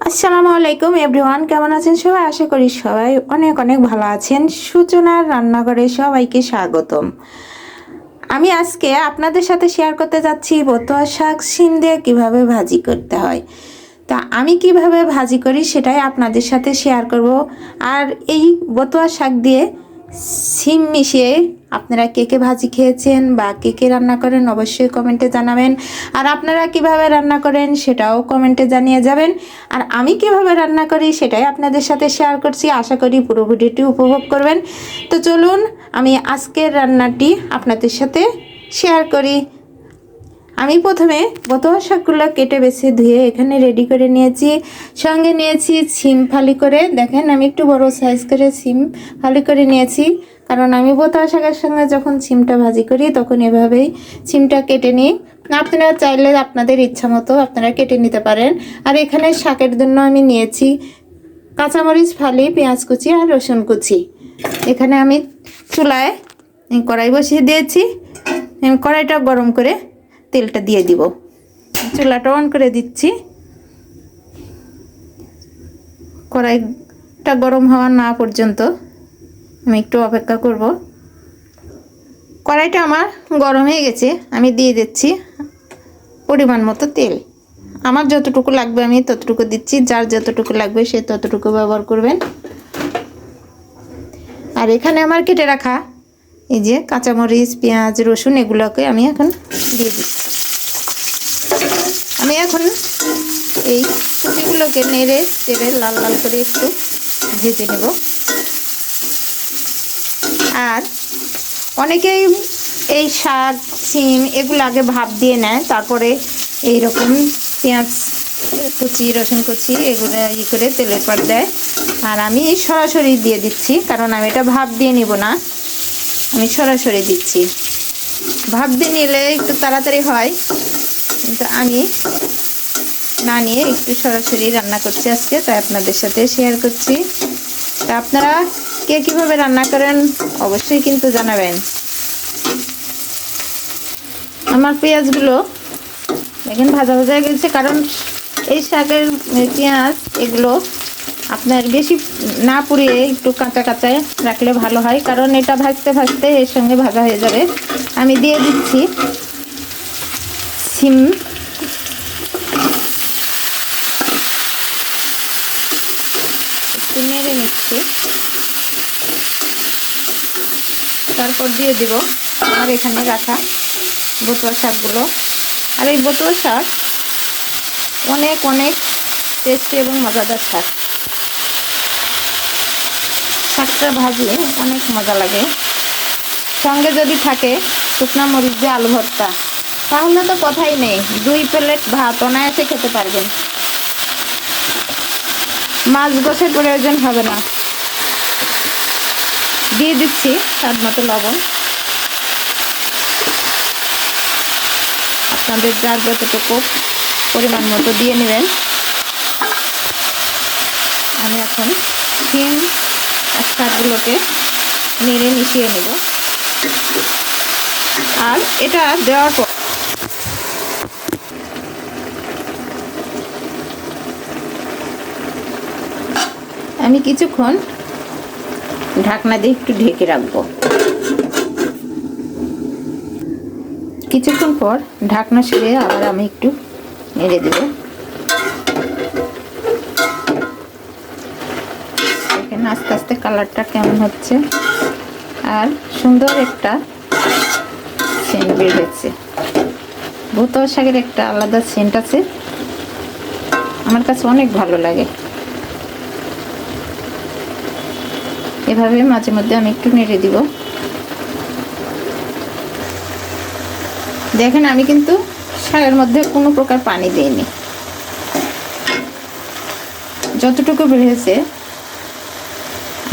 আসসালামু আলাইকুম এভরিওয়ান, কেমন আছেন সবাই? আশা করি সবাই অনেক অনেক ভালো আছেন। সূচনার রান্নাঘরে সবাইকে স্বাগতম। আমি আজকে আপনাদের সাথে শেয়ার করতে যাচ্ছি বতুয়া শাক শিম দিয়ে কীভাবে ভাজি করতে হয়। তা আমি কীভাবে ভাজি করি সেটাই আপনাদের সাথে শেয়ার করব। আর এই বতুয়া শাক দিয়ে সিম মিশিয়ে আপনারা কে কে ভাজি খেয়েছেন বা কে কে রান্না করেন অবশ্যই কমেন্টে জানাবেন। আর আপনারা কীভাবে রান্না করেন সেটাও কমেন্টে জানিয়ে যাবেন। আর আমি কীভাবে রান্না করি সেটাই আপনাদের সাথে শেয়ার করছি। আশা করি পুরো ভিডিওটি উপভোগ করবেন। তো চলুন আমি আজকের রান্নাটি আপনাদের সাথে শেয়ার করি। আমি প্রথমে বতোয়া শাকগুলো কেটে বেছে ধুয়ে এখানে রেডি করে নিয়েছি। সঙ্গে নিয়েছি সিম ফালি করে। দেখেন, আমি একটু বড় সাইজ করে সিম ফালি করে নিয়েছি। কারণ আমি বতোয়া শাকের সঙ্গে যখন সিমটা ভাজি করি, তখন এভাবেই সিমটা কেটে নিই। আপনারা চাইলে আপনাদের ইচ্ছা মতো আপনারা কেটে নিতে পারেন। আর এখানে শাকের জন্য আমি নিয়েছি কাঁচামরিচ ফালি, পেঁয়াজ কুচি আর রসুন কুচি। এখানে আমি চুলায় কড়াই বসিয়ে দিয়েছি। কড়াইটা গরম করে তেলটা দিয়ে দিব। চুলাটা অন করে দিচ্ছি। কড়াইটা গরম হওয়া না পর্যন্ত আমি একটু অপেক্ষা করব। কড়াইটা আমার গরম হয়ে গেছে, আমি দিয়ে দিচ্ছি পরিমাণ মতো তেল। আমার যতটুকু লাগবে আমি ততটুকু দিচ্ছি, যার যতটুকু লাগবে সে ততটুকু ব্যবহার করবেন। আর এখানে আমার কেটে রাখা এই যে কাঁচামরিচ, পেঁয়াজ, রসুন এগুলোকে আমি এখন দিয়ে দিচ্ছি আমি এখন এই কুচিগুলোকে নেড়ে তেলে লাল লাল করে একটু ভেজে নেব। আর অনেকেই এই শাক, সিম এগুলো আগে ভাপ দিয়ে নেয়, তারপরে এই রকম পেঁয়াজ কুচি, রসুন কুচি এগুলো ই করে তেলের পর দেয়। আর আমি সরাসরি দিয়ে দিচ্ছি, কারণ আমি এটা ভাপ দিয়ে নিব না। আমি সরাসরি দিচ্ছি। দিয়ে নিলে একটু তাড়াতাড়ি হয়, কিন্তু আমি না নিয়ে একটু সরাসরি রান্না করছি আজকে, তাই আপনাদের সাথে শেয়ার করছি। তা আপনারা কে কীভাবে রান্না করেন অবশ্যই কিন্তু জানাবেন। আমার পেঁয়াজগুলো দেখেন ভাজা ভাজা গেছে, কারণ এই শাকের পেঁয়াজ, এগুলো আপনার বেশি না পুড়িয়ে একটু কাঁচা কাঁচায় রাখলে ভালো হয়, কারণ এটা ভাজতে ভাজতে এর সঙ্গে ভাজা হয়ে যাবে। আমি দিয়ে দিচ্ছি সিম। একটু নেড়ে নিচ্ছি। তারপর দিয়ে দিব আমার এখানে রাখা বতুয়া শাকগুলো। আর এই বতুয়া শাক অনেক অনেক টেস্টি এবং মজাদার শাক। শাকটা ভাজলে অনেক মজা লাগে। সঙ্গে যদি থাকে শুকনো মরিচ দিয়ে আলু ভর্তা, তাহলে তো কথাই নেই। দুই প্লেট ভাত, অনায়াসে খেতে পারবেন। মাছ গোছের প্রয়োজন হবে না। দিয়ে দিচ্ছি স্বাদ মতো লবণ। আপনাদের যার যতটুকু পরিমাণ মতো দিয়ে নেবেন। আমি এখন আর শাকগুলোকে নেড়ে মিশিয়ে নেব। আর এটা দেওয়ার পর আমি কিছুক্ষণ ঢাকনা দিয়ে একটু ঢেকে রাখব। কিছুক্ষণ পর ঢাকনা সেরে আবার আমি একটু নেড়ে দেব। এখানে আস্তে আস্তে কালারটা কেমন হচ্ছে। আর সুন্দর একটা সেন্ট বের হয়েছে। শাকের একটা আলাদা সেন্ট আছে। আমার কাছে অনেক ভালো লাগে। এভাবে মাঝে মধ্যে আমি একটু নেড়ে দিব। দেখেন, আমি কিন্তু শাকের মধ্যে কোনো প্রকার পানি দিইনি। যতটুকু বেড়েছে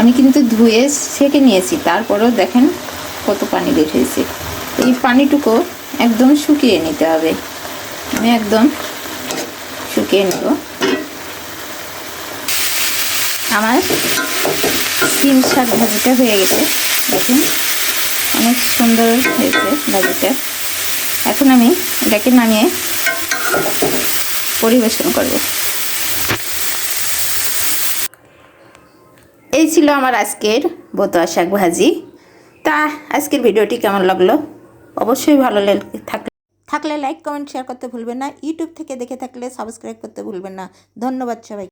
আমি কিন্তু ধুয়ে সেকে নিয়েছি, তারপরেও দেখেন কত পানি বের হয়েছে। এই পানিটুকু একদম শুকিয়ে নিতে হবে। আমি একদম শুকিয়ে নেব। আমার সিম শাক ভাজিটা হয়ে গেছে। দেখুন অনেক সুন্দর হয়েছে ভাজিটা। এখন আমি এটাকে নামিয়ে পরিবেশন করব। এই ছিল আমার আজকের বোতয়া শাক ভাজি। তা, আজকের ভিডিওটি কেমন লাগল? অবশ্যই ভালো থাকলে থাকলে লাইক কমেন্ট শেয়ার করতে ভুলবেন না। ইউটিউব থেকে দেখে থাকলে সাবস্ক্রাইব করতে ভুলবেন না। ধন্যবাদ সবাই